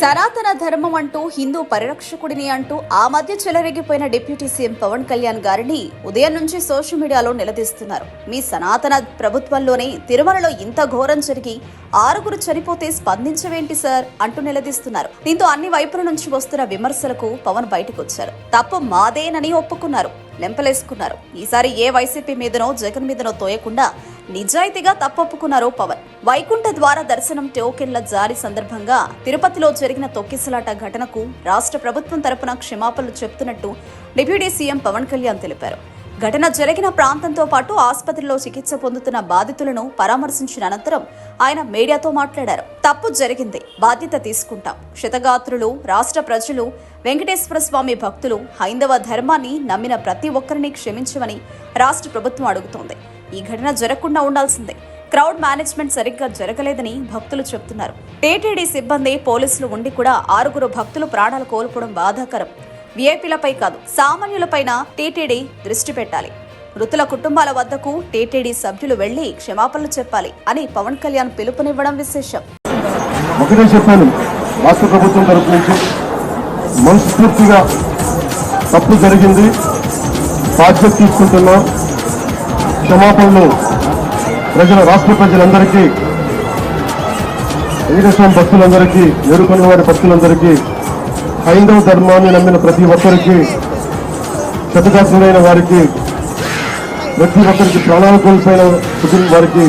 సనాతన ధర్మం అంటూ హిందూ పరిరక్షకుడిని అంటూ ఆ మధ్య చెలరేగిపోయిన డిప్యూటీ సీఎం పవన్ కళ్యాణ్ గారిని ఉదయం నుంచి సోషల్ మీడియాలో నిలదీస్తున్నారు. మీ సనాతన ప్రభుత్వంలోనే తిరుమలలో ఇంత ఘోరం జరిగి ఆరుగురు చనిపోతే స్పందించవేంటి సార్? అంటూ నిలదీస్తున్నారు. దీంతో అన్ని వైపుల నుంచి వస్తున్న విమర్శలకు పవన్ బయటకు వచ్చారు తప్పు మాదేనని ఒప్పుకున్నారు. లెంపలేసుకున్నారు. ఈసారి ఏ వైసీపీ మీదనో జగన్ మీదనో తోయకుండా నిజాయితీగా తప్పొప్పుకున్నారు పవన్. వైకుంఠ ద్వార దర్శనం టోకెన్ల జారీ సందర్భంగా తిరుపతిలో జరిగిన తొక్కిసలాట ఘటనకు రాష్ట్ర ప్రభుత్వం తరపున క్షమాపణలు చెప్తున్నట్టు డిప్యూటీ సీఎం పవన్ కళ్యాణ్ తెలిపారు. ఘటన జరిగిన ప్రాంతంతో పాటు ఆసుపత్రిలో చికిత్స పొందుతున్న బాధితులను పరామర్శించిన అనంతరం ఆయన మీడియాతో మాట్లాడారు. తప్పు జరిగింది. బాధ్యత తీసుకుంటాం. శతగాత్రులు రాష్ట్ర ప్రజలు వెంకటేశ్వర స్వామి భక్తులు హైందవ ధర్మాన్ని నమ్మిన ప్రతి ఒక్కరిని క్షమించమని రాష్ట్ర ప్రభుత్వం అడుగుతోంది. ఈ ఘటన జరగకుండా ఉండాల్సిందే. క్రౌడ్ మేనేజ్మెంట్ సరిగ్గా జరగలేదని భక్తులు చెబుతున్నారు టీటీడీ సిబ్బంది పోలీసులు ఉండి కూడా ఆరుగురు భక్తులు ప్రాణాలు కోల్పోవడం బాధాకరం. విఐపీలపై కాదు సామాన్యులపైన టీటీడీ దృష్టి పెట్టాలి. మృతుల కుటుంబాల వద్దకు టీటీడీ సభ్యులు వెళ్ళి క్షమాపణలు చెప్పాలి అని పవన్ కళ్యాణ్ పిలుపునివ్వడం విశేషం. ఒకటే చెప్పాను రాష్ట్ర ప్రభుత్వం తరపు నుంచి మనస్ఫూర్తిగా తప్పు జరిగింది బాధ్యత తీసుకుంటున్నాం. క్షమాపణలు ప్రజల రాష్ట్ర ప్రజలందరికీ వెంకటేశ్వరం భక్తులందరికీ ఏడుకొండ వారి భక్తులందరికీ హైందవ ధర్మాన్ని నమ్మిన ప్రతి ఒక్కరికి శతకాసులైన వారికి ప్రతి ఒక్కరికి ప్రాణాలు కోల్పోయిన వారికి